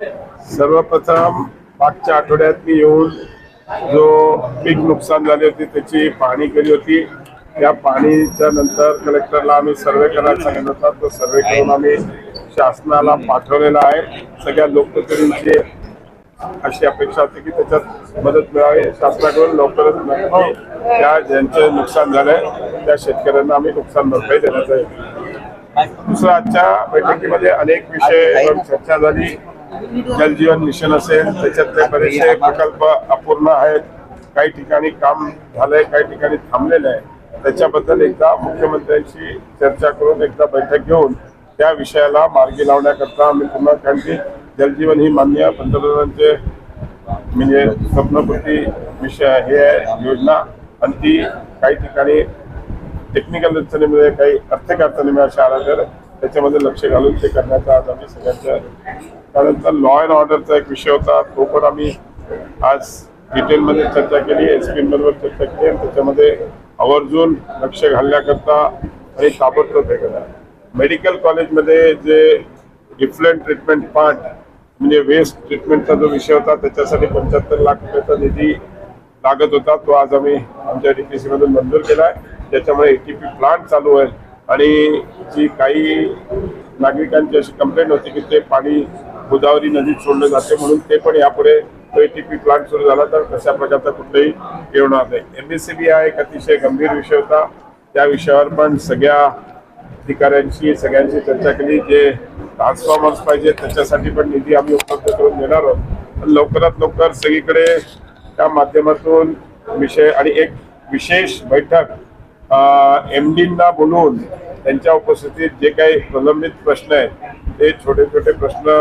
सर्वप्रथम मागच्या आठवड्यात मी येऊन जो पीक नुकसान झाले होते त्याची पाहणी केली होती. त्या पाहणीच्या नंतर कलेक्टरला आम्ही सर्वे करायला सांगितलं होता. तो सर्वे करून आम्ही शासनाला पाठवलेला आहे. सगळ्या लोकप्रतिनिधींची अशी अपेक्षा होती की त्याच्यात मदत मिळावी. शासनाकडून लवकरच नक्की त्या ज्यांचे नुकसान झालंय त्या शेतकऱ्यांना आम्ही नुकसान भरपाई देण्यात आहे. दुसरं आजच्या बैठकीमध्ये अनेक विषय चर्चा झाली. जलजीवन मिशन असेल त्याच्यातले बरेचसे प्रकल्प अपूर्ण आहेत. काही ठिकाणी काम झालंय काही ठिकाणी थांबलेलं आहे. त्याच्याबद्दल एकदा मुख्यमंत्र्यांशी चर्चा करून एकदा बैठक घेऊन त्या विषयाला मार्गी लावण्याकरता आम्ही पुन्हा कारण की जलजीवन ही मान्य पंतप्रधानांचे म्हणजे स्वप्नपूर्ती विषय हे आहे योजना. आणि ती काही ठिकाणी टेक्निकल अडचणीमुळे काही आर्थिक अडचणीमुळे अशा आल्या तर त्याच्यामध्ये लक्ष घालून ते करण्याचा आज आम्ही सगळ्यांच्या त्यानंतर लॉ अँड ऑर्डरचा एक विषय होता. तो पण आम्ही आज डिटेलमध्ये चर्चा केली एस पी बरोबर चर्चा केली आणि त्याच्यामध्ये आवर्जून लक्ष घालण्याकरता आणि ताबडतोब हे करा मेडिकल कॉलेजमध्ये जे डिफरंट ट्रीटमेंट पार्ट म्हणजे वेस्ट ट्रीटमेंटचा जो विषय होता त्याच्यासाठी पंच्याहत्तर लाख रुपयाचा निधी लागत होता. तो आज आम्ही आमच्या डी टी सीमधून मंजूर केला आहे त्याच्यामुळे पी प्लांट चालू आहे आणि जी काही नागरिकांची अशी कंप्लेंट होती की ते पाणी गोदावरी नदीत सोडलं जाते म्हणून ते पण यापुढे तो प्लांट सुरू झाला तर कशा प्रकारचा कुठलाही एम होणार नाही. एमएससीबी हा एक अतिशय गंभीर विषय होता. त्या विषयावर पण सगळ्या अधिकाऱ्यांशी सगळ्यांशी चर्चा केली. जे ट्रान्सफॉर्मर्स पाहिजे त्याच्यासाठी पण निधी आम्ही उपलब्ध करून देणार आहोत. पण लवकरात लवकर सगळीकडे त्या माध्यमातून विषय आणि एक विशेष बैठक एम डींना बोलवून त्यांच्या उपस्थितीत जे काही प्रलंबित प्रश्न आहेत ते छोटे छोटे प्रश्न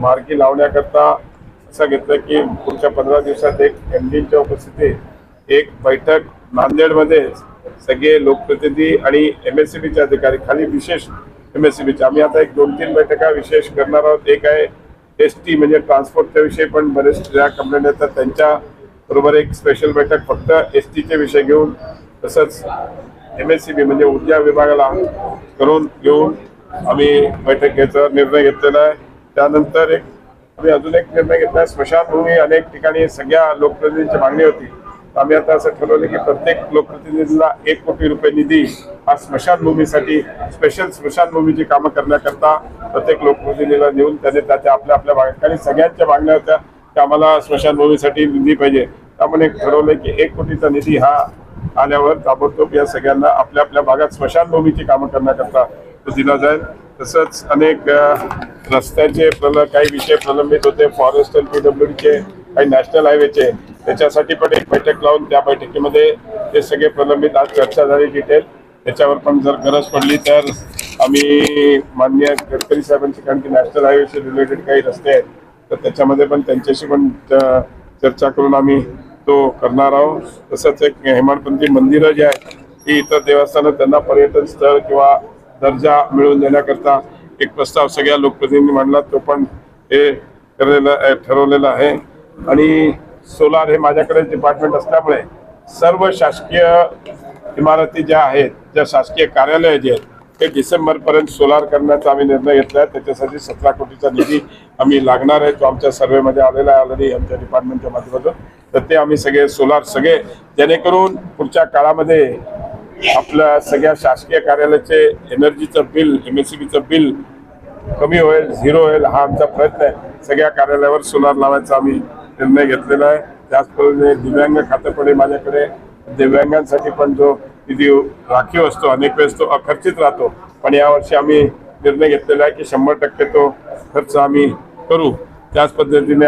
मार्गी लावण्याकरता असं घेतलं की पुढच्या पंधरा दिवसात एक एम डींच्या उपस्थितीत एक बैठक नांदेडमध्ये सगळे लोकप्रतिनिधी आणि एम एस सी बीचे अधिकारी खाली विशेष एम एस सी बीचे आम्ही आता एक दोन तीन बैठका विशेष करणार आहोत. एक आहे एस टी म्हणजे ट्रान्सपोर्टच्या विषयी पण बरेच ज्या कंप्लेंट येतात त्यांच्या बरोबर एक स्पेशल बैठक फक्त एस टीचे विषय घेऊन तसंच एम एस सी बी म्हणजे ऊर्जा विभागाला करून घेऊन आम्ही बैठक घ्यायचा निर्णय घेतलेला आहे. त्यानंतर एक आम्ही अजून एक निर्णय घेतला स्मशानभूमी अनेक ठिकाणी सगळ्या लोकप्रतिनिधींची मागणी होती. आम्ही आता असं ठरवलं की प्रत्येक लोकप्रतिनिधीला एक कोटी रुपये निधी हा स्मशानभूमीसाठी स्पेशल स्मशानभूमीची कामं करण्याकरता प्रत्येक लोकप्रतिनिधीला देऊन त्याने त्याच्या आपल्या आपल्या भागात कारण सगळ्यांच्या मागण्या होत्या की आम्हाला स्मशानभूमीसाठी निधी पाहिजे. त्यामुळे ठरवलं की एक कोटीचा निधी हा आल्यावर ताबडतोब या सगळ्यांना आपल्या आपल्या भागात स्मशानभूमीची कामं करण्याकरता तो दिला जाईल. तसंच अनेक रस्त्याचे प्रल काही विषय प्रलंबित होते. फॉरेस्ट पी पीडब्ल्यूडीचे काही नॅशनल हायवेचे. त्याच्यासाठी पण एक बैठक लावून त्या बैठकीमध्ये ते सगळे प्रलंबित. आज चर्चा झाली डिटेल. त्याच्यावर पण जर गरज पडली तर आम्ही मान्य गडकरी साहेबांची कारण की नॅशनल हायवेशी रिलेटेड काही रस्ते आहेत तर त्याच्यामध्ये पण त्यांच्याशी पण च- चर्चा करून आम्ही तो करणार आहोत. तसंच एक हेमाडपंथी मंदिरं जे आहेत ती इतर देवस्थानं त्यांना पर्यटन स्थळ किंवा दर्जा मिळवून देण्याकरता एक प्रस्ताव सगळ्या लोकप्रतिनिधी मांडला. तो पण हे ठरलेला ठरवलेलं आहे. आणि सोलार हे माझ्याकडे डिपार्टमेंट असल्यामुळे सर्व शासकीय इमारती ज्या आहेत ज्या शासकीय कार्यालय जे आहेत ते डिसेंबरपर्यंत सोलार करण्याचा आम्ही निर्णय घेतला आहे. त्याच्यासाठी सतरा कोटीचा निधी आम्ही लागणार आहे. तो आमच्या सर्वेमध्ये आलेला आहे ऑलरेडी आमच्या डिपार्टमेंटच्या माध्यमातून. तर ते आम्ही सगळे सोलार सगळे जेणेकरून पुढच्या काळामध्ये आपल्या सगळ्या शासकीय कार्यालयाचे एनर्जीचं बिल एम एस सी बीचं बिल कमी होईल झिरो होईल हा आमचा प्रयत्न आहे. सगळ्या कार्यालयावर सोलार लावायचा आम्ही निर्णय घेतलेला आहे. त्याचप्रमाणे दिव्यांग खातं पण माझ्याकडे. दिव्यांगांसाठी पण जो निधी राखीव असतो अनेक वेळेस तो अखर्चित राहतो. पण यावर्षी आम्ही निर्णय घेतलेला आहे की शंभर टक्के तो खर्च आम्ही करू. त्याच पद्धतीने